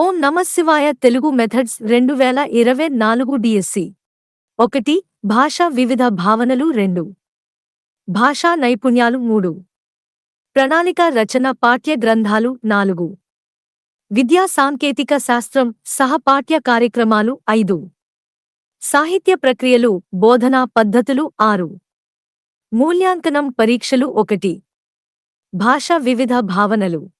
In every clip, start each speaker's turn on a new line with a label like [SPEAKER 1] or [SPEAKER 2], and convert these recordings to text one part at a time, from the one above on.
[SPEAKER 1] ఓం నమశివాయ తెలుగు మెథడ్స్ రెండు వేల ఇరవై నాలుగు డిఎస్సి ఒకటి భాష వివిధ భావనలు రెండు. భాషా నైపుణ్యాలు మూడు. ప్రణాళిక రచన పాఠ్య గ్రంథాలు నాలుగు. విద్యా సాంకేతిక శాస్త్రం సహపాఠ్య కార్యక్రమాలు ఐదు. సాహిత్య ప్రక్రియలు బోధనా పద్ధతులు ఆరు. మూల్యాంకనం పరీక్షలు ఒకటి. భాష వివిధ భావనలు.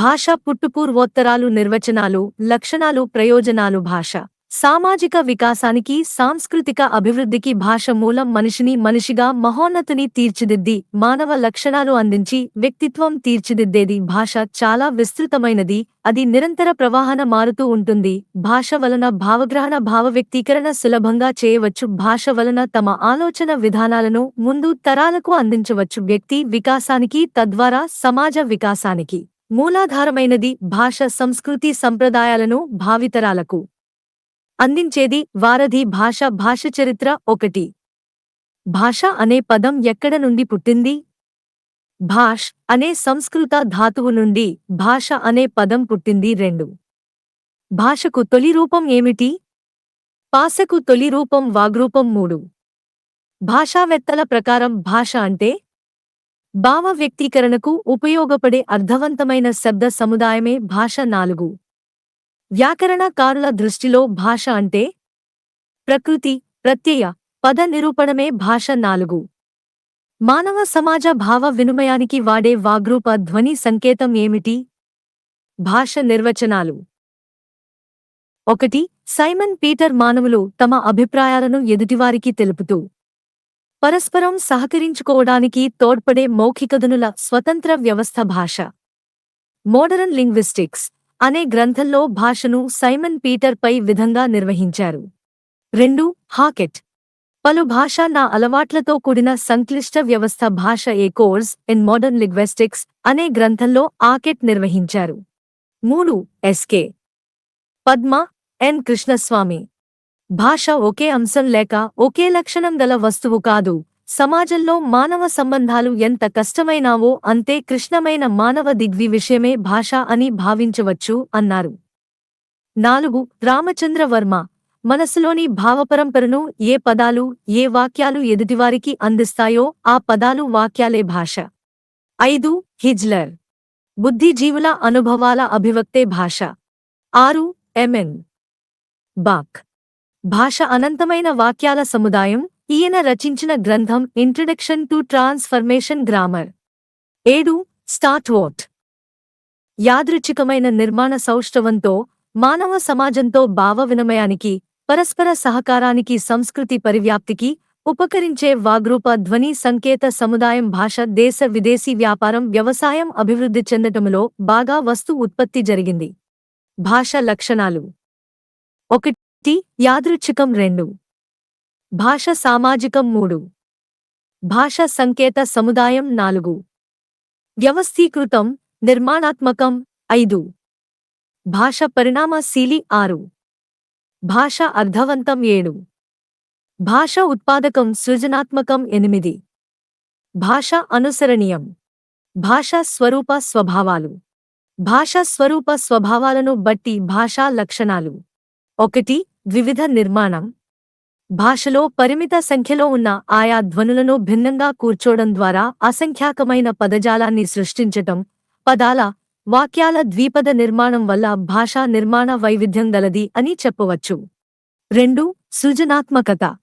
[SPEAKER 1] భాష పుట్టుపూర్వోత్తరాలు నిర్వచనాలు లక్షణాలు ప్రయోజనాలు భాష. సామాజిక వికాసానికి సాంస్కృతిక అభివృద్ధికి భాష మూలం మనిషిని మనిషిగా మహోన్నతిని తీర్చిదిద్ది మానవ లక్షణాలు అందించి వ్యక్తిత్వం తీర్చిదిద్దేది భాష చాలా విస్తృతమైనది అది నిరంతర ప్రవాహన మారుతూ ఉంటుంది. భాష వలన భావగ్రహణ భావ వ్యక్తీకరణ సులభంగా చేయవచ్చు. భాష వలన తమ ఆలోచన విధానాలను ముందు తరాలకు అందించవచ్చు. వ్యక్తి వికాసానికి తద్వారా సమాజ వికాసానికి. మూలాధారమైనది భాష సంస్కృతి సంప్రదాయాలను భావితరాలకు అందించేది వారధి భాష భాష చరిత్ర ఒకటి. భాష అనే పదం ఎక్కడ నుండి పుట్టింది? భాష్ అనే సంస్కృత ధాతువు నుండి భాష అనే పదం పుట్టింది రెండు. భాషకు తొలి రూపం ఏమిటి? పాసకు తొలి రూపం వాగ్రూపం మూడు. భాషావేత్తల ప్రకారం భాష అంటే భావ వ్యక్తీకరణకు ఉపయోగపడే అర్థవంతమైన శబ్ద సముదాయమే భాష నాలుగు. వ్యాకరణకారుల దృష్టిలో భాష అంటే ప్రకృతి ప్రత్యయ పద నిరూపణమే భాష నాలుగు. మానవ సమాజ భావ వినిమయానికి వాడే వాగ్రూప ధ్వని సంకేతం ఏమిటి? భాష నిర్వచనాలు. ఒకటి సైమన్ పీటర్ మానవులు తమ అభిప్రాయాలను ఎదుటివారికి తెలుపుతూ పరస్పరం సహకరించుకోవడానికి తోడ్పడే మౌఖికధనుల స్వతంత్ర వ్యవస్థ భాష. మోడరన్ లింగ్విస్టిక్స్ అనే గ్రంథంలో భాషను సైమన్ పీటర్ పై విధంగా నిర్వహించారు. రెండు హాకెట్. పలు భాష నా అలవాట్లతో కూడిన సంక్లిష్ట వ్యవస్థ భాష a course in modern linguistics అనే గ్రంథంలో ఆకెట్ నిర్వహించారు. మూడు ఎస్కే. పద్మ ఎన్ కృష్ణస్వామి. భాష ఒకే అంశం లేక ఒకే లక్షణం గల వస్తువు కాదు. సమాజంలో మానవ సంబంధాలు ఎంత కష్టమైనావో అంతే కృష్ణమైన మానవ దిగ్వి విషయమే భాష అని భావించవచ్చు అన్నారు. నాలుగు రామచంద్రవర్మ. మనసులోని భావపరంపరను ఏ పదాలు ఏ వాక్యాలు ఎదుటివారికి అందిస్తాయో ఆ పదాలు వాక్యాలే భాష. ఐదు హిజ్లర్. బుద్ధిజీవుల అనుభవాల అభివక్తే భాష. ఆరు ఎంఎన్ బాక్. భాష అనంతమైన వాక్యాల సముదాయం ఈయన రచించిన గ్రంథం ఇంట్రడక్షన్ టు ట్రాన్స్ఫర్మేషన్ గ్రామర్ ఏడు స్టార్ట్ వోట్ యాదృచ్ఛికమైన నిర్మాణ సౌష్ఠవంతో మానవ సమాజంతో భావ వినిమయానికి పరస్పర సహకారానికి సంస్కృతి పరివ్యాప్తికి ఉపకరించే వాగ్రూప ధ్వని సంకేత సముదాయం భాష దేశ విదేశీ వ్యాపారం వ్యవసాయం అభివృద్ధి చెందటంలో బాగా వస్తు ఉత్పత్తి జరిగింది. భాష లక్షణాలు. ఒకటి యాదృచ్ఛికం రెండు. భాష సామాజికం మూడు. భాష సంకేత సముదాయం నాలుగు. వ్యవస్థీకృతం నిర్మాణాత్మకం ఐదు. భాష పరిణామశీలి ఆరు. భాష అర్థవంతం ఏడు. భాష ఉత్పాదకం సృజనాత్మకం ఎనిమిది. భాష అనుసరణీయం. భాష స్వరూప స్వభావాలు. భాష స్వరూప స్వభావాలను బట్టి భాషా లక్షణాలు. ఒకటి వివిధ నిర్మాణం. భాషలో పరిమిత సంఖ్యలో ఉన్న ఆయా ధ్వనులను భిన్నంగా కూర్చోవడం ద్వారా అసంఖ్యాకమైన పదజాలాన్ని సృష్టించటం పదాల వాక్యాల ద్విపద నిర్మాణం వల్ల భాషా నిర్మాణ వైవిధ్యం గలది అని చెప్పవచ్చు. రెండు సృజనాత్మకత.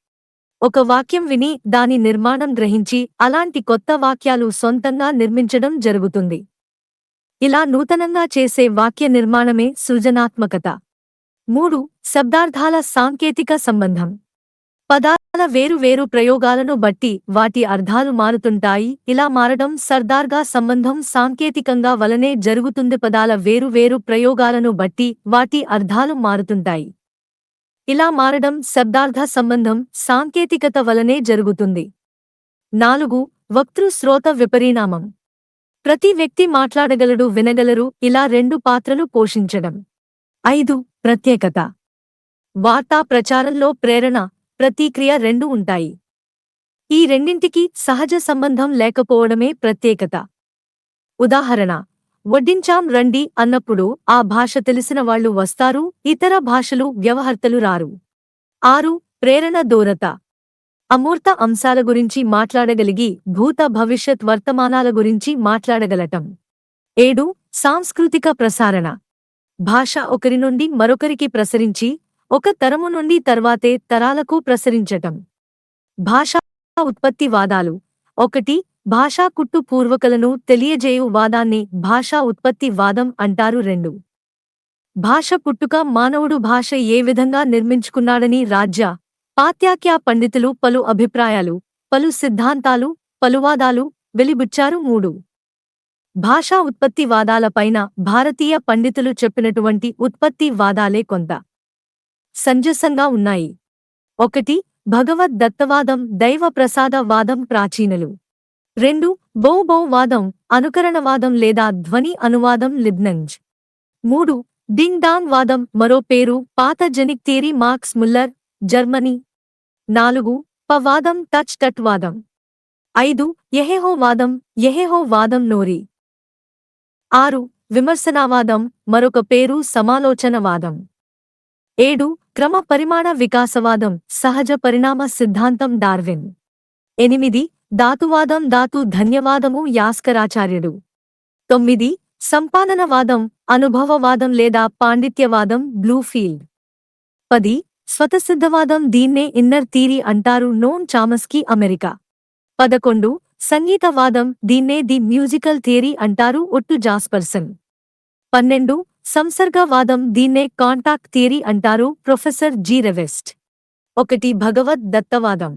[SPEAKER 1] ఒక వాక్యం విని దాని నిర్మాణం గ్రహించి అలాంటి కొత్త వాక్యాలు సొంతంగా నిర్మించడం జరుగుతుంది. ఇలా నూతనంగా చేసే వాక్య నిర్మాణమే సృజనాత్మకత. మూడు శబ్దార్థాల సాంకేతిక సంబంధం. పదాల వేరు వేరు ప్రయోగాలను బట్టి వాటి అర్థాలు మారుతుంటాయి. ఇలా మారడం సర్దార్గా సంబంధం సాంకేతికంగా వలనే జరుగుతుంది. పదాల వేరు వేరు ప్రయోగాలను బట్టి వాటి అర్థాలు మారుతుంటాయి. ఇలా మారడం శబ్దార్థ సంబంధం సాంకేతికత వలనే జరుగుతుంది. నాలుగు వక్తృ శ్రోత విపరిణామం. ప్రతి వ్యక్తి మాట్లాడగలడు వినగలరు ఇలా రెండు పాత్రలు పోషించడం. ఐదు ప్రత్యేకత. వార్తా ప్రచారంలో ప్రేరణ ప్రతిక్రియ రెండు ఉంటాయి. ఈ రెండింటికి సహజ సంబంధం లేకపోవడమే ప్రత్యేకత. ఉదాహరణ వడ్డించాం రండి అన్నప్పుడు ఆ భాష తెలిసిన వాళ్ళు వస్తారు ఇతర భాషలు వ్యవహర్తలు రారు. ఆరు ప్రేరణ దూరత. అమూర్త అంశాల గురించి మాట్లాడగలిగి భూత భవిష్యత్ వర్తమానాల గురించి మాట్లాడగలటం. ఏడు సాంస్కృతిక ప్రసారణ. భాష ఒకరి నుండి మరొకరికి ప్రసరించి ఒక తరము నుండి తర్వాతే తరాలకు ప్రసరించటం. భాషా ఉత్పత్తి వాదాలు ఒకటి భాషా కుట్టు పూర్వకలను తెలియజేయు వాదాన్ని భాషా ఉత్పత్తి వాదం అంటారు. రెండు భాష పుట్టుక మానవుడు భాష ఏ విధంగా నిర్మించుకున్నాడని రాజ్య పాత్యాఖ్యా పండితులు పలు అభిప్రాయాలు పలు సిద్ధాంతాలు పలువాదాలు వెలిబుచ్చారు. మూడు భాషా ఉత్పత్తి వాదాలపైన భారతీయ పండితులు చెప్పినటువంటి ఉత్పత్తి వాదాలే కొంత సంజసంగా ఉన్నాయి. ఒకటి భగవద్ దత్తవాదం దైవ ప్రసాద వాదం ప్రాచీనలు. రెండు బౌబౌవాదం వాదం అనుకరణవాదం లేదా ధ్వని అనువాదం లిబ్నంజ్. మూడు డింగ్ డాంగ్ వాదం మరో పేరు pathogenic theory Max Muller Germany. నాలుగు పవాదం టచ్ టట్ వాదం. ఐదు యహెహో వాదం యహెహో వాదం నోరి. ఆరు విమర్శనావాదం మరొక పేరు సమాలోచనవాదం. ఏడు క్రమ పరిమాణ వికాసవాదం సహజ పరిణామ సిద్ధాంతం డార్విన్. ఎనిమిది ధాతువాదం ధాతు ధన్యవాదము యాస్కరాచార్యుడు. తొమ్మిది సంపాదనవాదం అనుభవవాదం లేదా పాండిత్యవాదం బ్లూఫీల్డ్. పది స్వతసిద్ధవాదం దీన్నే ఇన్నర్ థీరీ అంటారు నోన్ చామస్కీ అమెరికా. పదకొండు సంగీతవాదం దీన్నే ది మ్యూజికల్ థియరీ అంటారు ఒట్టు జాస్పర్సన్. పన్నెండు సంసర్గవాదం దీన్నే కాంటాక్ట్ థియరీ అంటారు ప్రొఫెసర్ జి రెవెస్ట్ ఒకటి భగవద్ దత్తవాదం.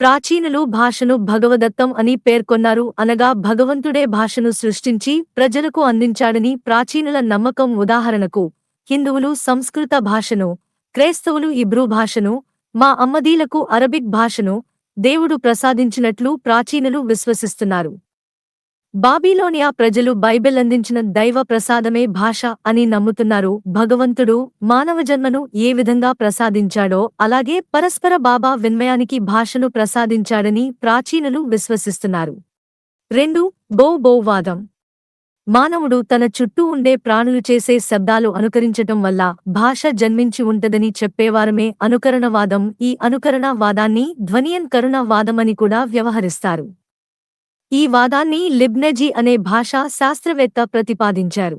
[SPEAKER 1] ప్రాచీనులు భాషను భగవదత్తం అని పేర్కొన్నారు అనగా భగవంతుడే భాషను సృష్టించి ప్రజలకు అందించాడని ప్రాచీనుల నమ్మకం ఉదాహరణకు హిందువులు సంస్కృత భాషను క్రైస్తవులు ఇబ్రూ భాషను మా అమ్మదీలకు అరబిక్ భాషను దేవుడు ప్రసాదించినట్లు ప్రాచీనులు విశ్వసిస్తున్నారు. బాబీలోనియా ప్రజలు బైబిల్ అందించిన దైవ ప్రసాదమే భాష అని నమ్ముతున్నారు. భగవంతుడు మానవ జన్మను ఏ విధంగా ప్రసాదించాడో అలాగే పరస్పర బాబా విన్మయానికి భాషను ప్రసాదించాడని ప్రాచీనులు విశ్వసిస్తున్నారు. రెండు బో వాదం మానవుడు తన చుట్టూ ఉండే ప్రాణులు చేసే శబ్దాలు అనుకరించటం వల్ల భాష జన్మించి ఉంటదని చెప్పేవారమే అనుకరణవాదం. ఈ అనుకరణ వాదాన్ని ధ్వనియన్ వాదమని కూడా వ్యవహరిస్తారు. ఈ వాదాన్ని లిబ్నెజీ అనే భాషా శాస్త్రవేత్త ప్రతిపాదించారు.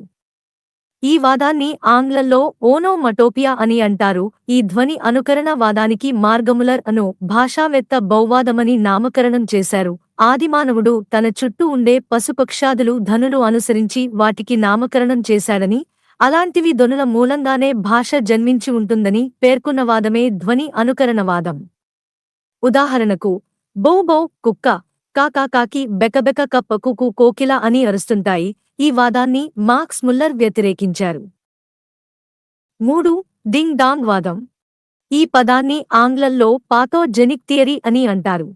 [SPEAKER 1] ఈ వాదాన్ని ఆంగ్లంలో ఓనోమటోపియా అని అంటారు. ఈ ధ్వని అనుకరణ వాదానికి మార్గములర్ అను భాషావేత్త బౌవాదమని నామకరణం చేశారు. ఆదిమానవుడు తన చుట్టూ ఉండే పశుపక్షాదులు ధనులు అనుసరించి వాటికి నామకరణం చేశాడని అలాంటివి ధనుల మూలంగానే భాష జన్మించి ఉంటుందని పేర్కొన్నవాదమే ధ్వని అనుకరణవాదం. ఉదాహరణకు బౌ బౌ కుక్క కాకాకాకి బెకబెక కప్పకుకు కోకిల అని అరుస్తుంటాయి ఈ వాదాన్ని మార్క్స్ ముల్లర్ వ్యతిరేకించారు. మూడు డింగ్ డాంగ్ వాదం. ఈ పదాన్ని ఆంగ్లంలో పాథోజెనిక్ థియరీ అని అంటారు.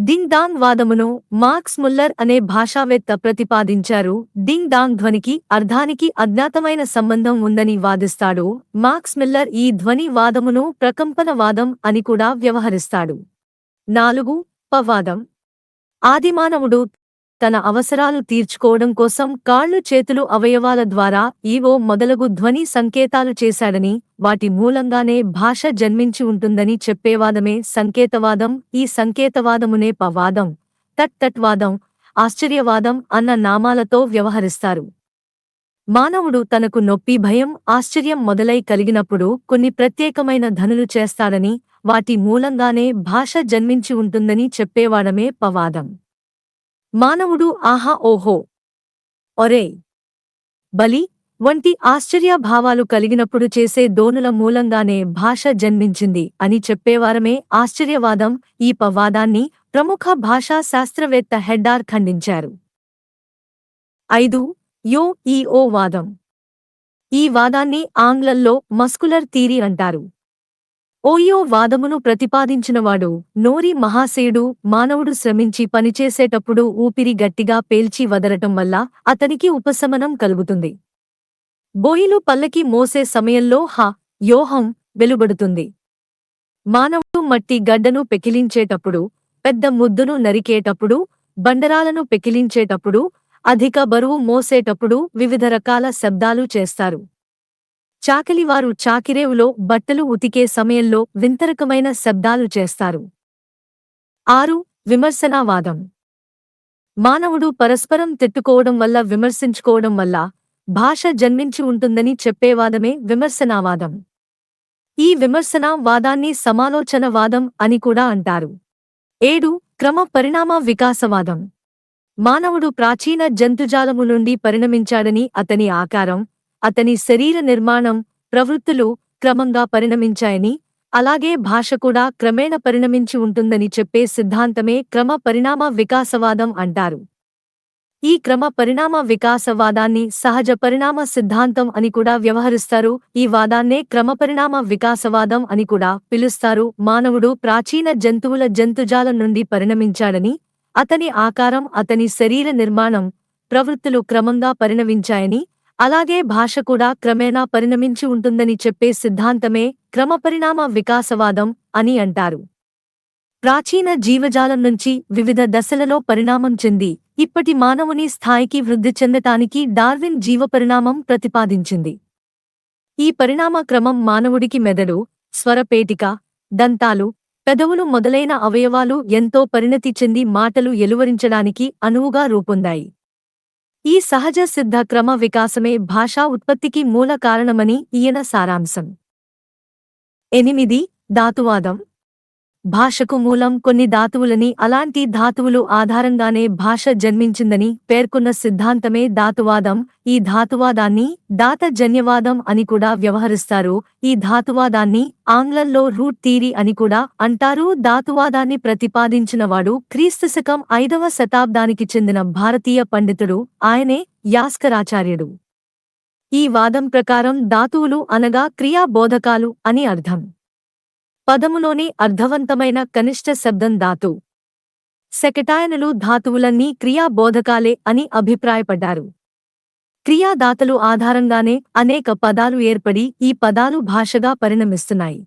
[SPEAKER 1] డింగ్ డాంగ్ వాదమును మార్క్స్ ముల్లర్ అనే భాషావేత్త ప్రతిపాదించారు. డింగ్ డాంగ్ ధ్వనికి అర్ధానికి అజ్ఞాతమైన సంబంధం ఉందని వాదిస్తాడు. మార్క్స్ మిల్లర్ ఈ ధ్వని వాదమును ప్రకంపన వాదం అని కూడా వ్యవహరిస్తాడు. నాలుగు పవాదం ఆదిమానవుడు తన అవసరాలు తీర్చుకోవడం కోసం కాళ్ళు చేతులు అవయవాల ద్వారా ఈవో మొదలగు ధ్వని సంకేతాలు చేశాడని వాటి మూలంగానే భాష జన్మించి ఉంటుందని చెప్పేవాదమే సంకేతవాదం. ఈ సంకేతవాదమునే పవాదం తట్ తట్వాదం ఆశ్చర్యవాదం అన్న నామాలతో వ్యవహరిస్తారు. మానవుడు తనకు నొప్పి భయం ఆశ్చర్యం మొదలై కలిగినప్పుడు కొన్ని ప్రత్యేకమైన ధనులు చేస్తాడని వాటి మూలంగానే భాష జన్మించి ఉంటుందని చెప్పేవాడమే పవాదం మానవుడు ఆహా ఓహో. ఒరే బలి వంటి ఆశ్చర్యభావాలు కలిగినప్పుడు చేసే దోనుల మూలంగానే భాష జన్మించింది అని చెప్పేవారమే ఆశ్చర్యవాదం. ఈ పవాదాన్ని ప్రముఖ భాషా శాస్త్రవేత్త హెడ్డార్ ఖండించారు. ఐదు యో ఈ ఓ వాదం. ఈ వాదాన్ని ఆంగ్లంలో మస్కులర్ థీరీ అంటారు. ఓయో వాదమును ప్రతిపాదించినవాడు నోరి మహాశయుడు మానవుడు శ్రమించి పనిచేసేటప్పుడు ఊపిరి గట్టిగా పేల్చి వదలటం వల్ల అతనికి ఉపశమనం కలుగుతుంది. బోయిలు పల్లకి మోసే సమయంలో హ యోహం వెలుబడుతుంది. మానవుడు మట్టి గడ్డను పెకిలించేటప్పుడు పెద్ద ముద్దును నరికేటప్పుడు బండరాలను పెకిలించేటప్పుడు అధిక బరువు మోసేటప్పుడు వివిధ రకాల శబ్దాలు చేస్తారు. చాకలివారు చాకిరేవులో బట్టలు ఉతికే సమయంలో వింతరకమైన శబ్దాలు చేస్తారు. ఆరు విమర్శనావాదం. మానవుడు పరస్పరం తిట్టుకోవడం వల్ల విమర్శించుకోవడం వల్ల భాష జన్మించి ఉంటుందని చెప్పేవాదమే విమర్శనావాదం. ఈ విమర్శనావాదాన్ని సమాలోచనవాదం అని కూడా అంటారు. ఏడు క్రమ పరిణామ వికాసవాదం. మానవుడు ప్రాచీన జంతుజాలము నుండి పరిణమించాడని అతని ఆకారం అతని శరీర నిర్మాణం ప్రవృత్తులు క్రమంగా పరిణమించాయని అలాగే భాష కూడా క్రమేణ పరిణమించి ఉంటుందని చెప్పే సిద్ధాంతమే క్రమ పరిణామ వికాసవాదం అంటారు. ఈ క్రమ పరిణామ వికాసవాదాన్ని సహజ పరిణామ సిద్ధాంతం అని కూడా వ్యవహరిస్తారు ఈ వాదాన్నే క్రమపరిణామ వికాసవాదం అని కూడా పిలుస్తారు. మానవుడు ప్రాచీన జంతువుల జంతుజాలం నుండి పరిణమించాడని అతని ఆకారం అతని శరీర నిర్మాణం ప్రవృత్తులు క్రమంగా పరిణమించాయని అలాగే భాష కూడా క్రమేణా పరిణమించి ఉంటుందని చెప్పే సిద్ధాంతమే క్రమపరిణామ వికాసవాదం అని అంటారు. ప్రాచీన జీవజాలం నుంచి వివిధ దశలలో పరిణామం చెంది ఇప్పటి మానవుని స్థాయికి వృద్ధి చెందటానికి డార్విన్ జీవపరిణామం ప్రతిపాదించింది. ఈ పరిణామ క్రమం మానవుడికి మెదడు స్వరపేటిక దంతాలు పెదవులు మొదలైన అవయవాలు ఎంతో పరిణతి చెంది మాటలు ఎలువరించడానికి అనువుగా రూపొందాయి. ఈ సహజ సిద్ధ క్రమ వికాసమే భాషా ఉత్పత్తికి మూల కారణమని ఈయన సారాంశం. ఎనిమిది ధాతువాదం. భాషకు మూలం కొన్ని ధాతువులని అలాంటి ధాతువులు ఆధారంగానే భాష జన్మించిందని పేర్కొన్న సిద్ధాంతమే ధాతువాదం. ఈ ధాతువాదాన్ని దాతజన్యవాదం అని కూడా వ్యవహరిస్తారు. ఈ ధాతువాదాన్ని ఆంగ్లంలో రూట్ థీరీ అని కూడా అంటారు. ధాతువాదాన్ని ప్రతిపాదించినవాడు క్రీస్తుశకం ఐదవ శతాబ్దానికి చెందిన భారతీయ పండితుడు ఆయనే యాస్కరాచార్యుడు. ఈ వాదం ప్రకారం ధాతువులు అనగా క్రియాబోధకాలు అని అర్థం. పదములోని అర్థవంతమైన కనిష్ట శబ్దం ధాతు. సెకటాయనలు ధాతువులన్నీ క్రియాబోధకాలే అని అభిప్రాయపడ్డారు. క్రియాదాతలు ఆధారంగానే అనేక పదాలు ఏర్పడి ఈ పదాలు భాషగా పరిణమిస్తున్నాయి.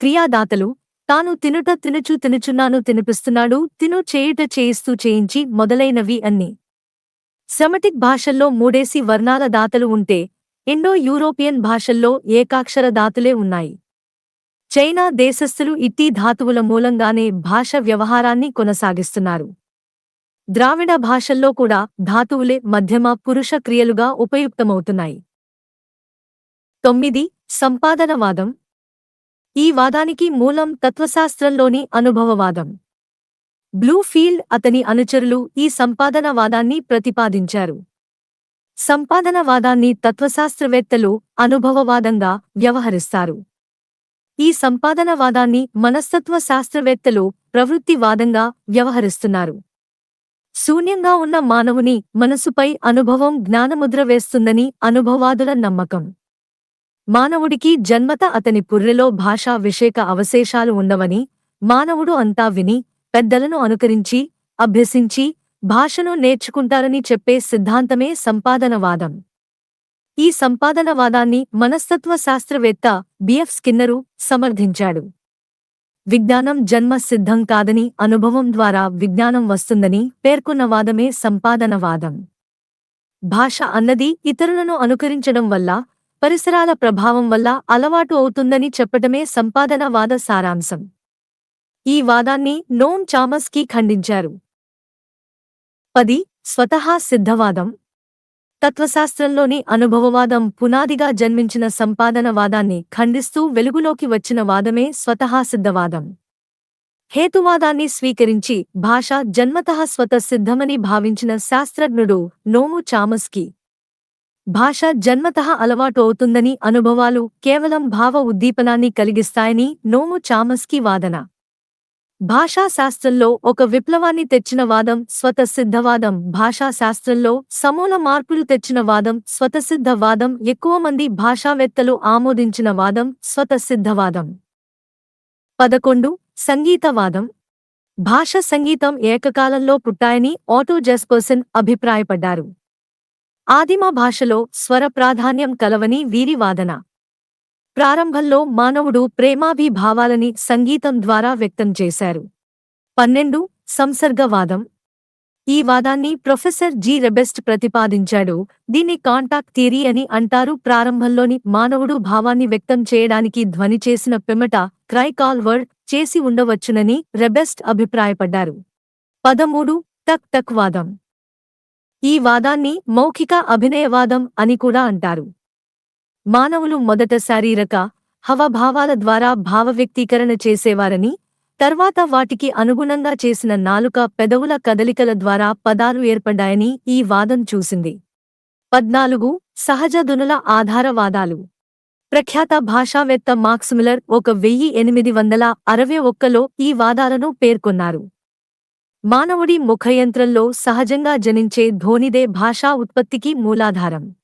[SPEAKER 1] క్రియాదాతలు తాను తినుట తినుచు తినుచున్నాను తినిపిస్తున్నాడు తిను చేయుట చేయిస్తూ చేయించి మొదలైనవి అన్ని. సెమటిక్ భాషల్లో మూడేసి వర్ణాల దాతలు ఉంటే ఇండో యూరోపియన్ భాషల్లో ఏకాక్షర దాతులే ఉన్నాయి. చైనా దేశస్థులు ఇట్టి ధాతువుల మూలంగానే భాష వ్యవహారాన్ని కొనసాగిస్తున్నారు. ద్రావిడ భాషల్లో కూడా ధాతువులే మధ్యమ పురుష క్రియలుగా ఉపయుక్తమవుతున్నాయి. తొమ్మిది. సంపాదనవాదం. ఈ వాదానికి మూలం తత్వశాస్త్రంలోని అనుభవవాదం. బ్లూఫీల్డ్ అతని అనుచరులు ఈ సంపాదనవాదాన్ని ప్రతిపాదించారు. సంపాదనవాదాన్ని తత్వశాస్త్రవేత్తలు అనుభవవాదంగా వ్యవహరిస్తారు. ఈ సంపాదనవాదాన్ని మనస్తత్వ శాస్త్రవేత్తలు ప్రవృత్తివాదంగా వ్యవహరిస్తున్నారు. శూన్యంగా ఉన్న మానవుని మనసుపై అనుభవం జ్ఞానముద్ర వేస్తుందని అనుభవాదుల నమ్మకం. మానవుడికి జన్మత అతని పుర్రెలో భాషా విషేక అవశేషాలు ఉండవని మానవుడు అంతా విని పెద్దలను అనుకరించి అభ్యసించి భాషను నేర్చుకుంటారని చెప్పే సిద్ధాంతమే సంపాదనవాదం. ఈ సంపాదనవాదాన్ని మనస్తత్వ శాస్త్రవేత్త బిఎఫ్ స్కిన్నరు సమర్థించాడు. విజ్ఞానం జన్మ సిద్ధం కాదని అనుభవం ద్వారా విజ్ఞానం వస్తుందని పేర్కొన్న వాదమే సంపాదనవాదం. భాష అన్నది ఇతరులను అనుకరించడం వల్ల పరిసరాల ప్రభావం వల్ల అలవాటు అవుతుందని చెప్పటమే సంపాదనవాద సారాంశం. ఈ వాదాన్ని నోమ్ చామస్కీ ఖండించారు. పది స్వతహా సిద్ధవాదం. తత్వశాస్త్రంలోని అనుభవవాదం పునాదిగా జన్మించిన సంపాదనవాదాన్ని ఖండిస్తూ వెలుగులోకి వచ్చిన వాదమే స్వతహా సిద్ధవాదం. హేతువాదాన్ని స్వీకరించి భాష జన్మతః స్వతసిద్ధమని భావించిన శాస్త్రజ్ఞుడు నోము చామస్కి భాష జన్మతః అలవాటు అవుతుందని అనుభవాలు కేవలం భావ ఉద్దీపనాన్ని కలిగిస్తాయని నోము చామస్కి వాదన. భాషాశాస్త్రంలో ఒక విప్లవాన్ని తెచ్చిన వాదం స్వతసిద్ధవాదం. భాషాశాస్త్రంలో సమూల మార్పులు తెచ్చిన వాదం స్వతసిద్ధవాదం. ఎక్కువ మంది భాషావేత్తలు ఆమోదించిన వాదం స్వతసిద్ధవాదం. పదకొండు సంగీతవాదం. భాష సంగీతం ఏకకాలంలో పుట్టాయని ఆటో జెస్పర్సన్ అభిప్రాయపడ్డారు. ఆదిమ భాషలో స్వర ప్రాధాన్యం కలవని వీరి వాదన. ప్రారంభంలో మానవుడు ప్రేమాభిభావాలని సంగీతం ద్వారా వ్యక్తం చేశారు. పన్నెండు సంసర్గవాదం. ఈ వాదాన్ని ప్రొఫెసర్ జి. రెబెస్ట్ ప్రతిపాదించాడు. దీన్ని కాంటాక్ట్ థియరీ అని అంటారు. ప్రారంభంలోని మానవుడు భావాన్ని వ్యక్తం చేయడానికి ధ్వని చేసిన పిమ్మట క్రై కాల్ వర్డ్ చేసి ఉండవచ్చునని రెబెస్ట్ అభిప్రాయపడ్డారు. పదమూడు టక్ టక్ వాదం. ఈ వాదాన్ని మౌఖిక అభినయవాదం అని కూడా అంటారు. మానవులు మొదట శారీరక హవభావాల ద్వారా భావవ్యక్తీకరణ చేసేవారని తర్వాత వాటికి అనుగుణంగా చేసిన నాలుక పెదవుల కదలికల ద్వారా పదాలు ఏర్పడ్డాయని ఈ వాదం చూసింది. పద్నాలుగు సహజ దునుల ఆధారవాదాలు. ప్రఖ్యాత భాషావేత్త మాక్స్మిలర్ ఒక వెయ్యి ఎనిమిది వందల అరవై ఒక్కలో ఈ వాదాలను పేర్కొన్నారు. మానవుడి ముఖయంత్రంలో సహజంగా జనించే ధ్వనిదే భాషా ఉత్పత్తికి మూలాధారం.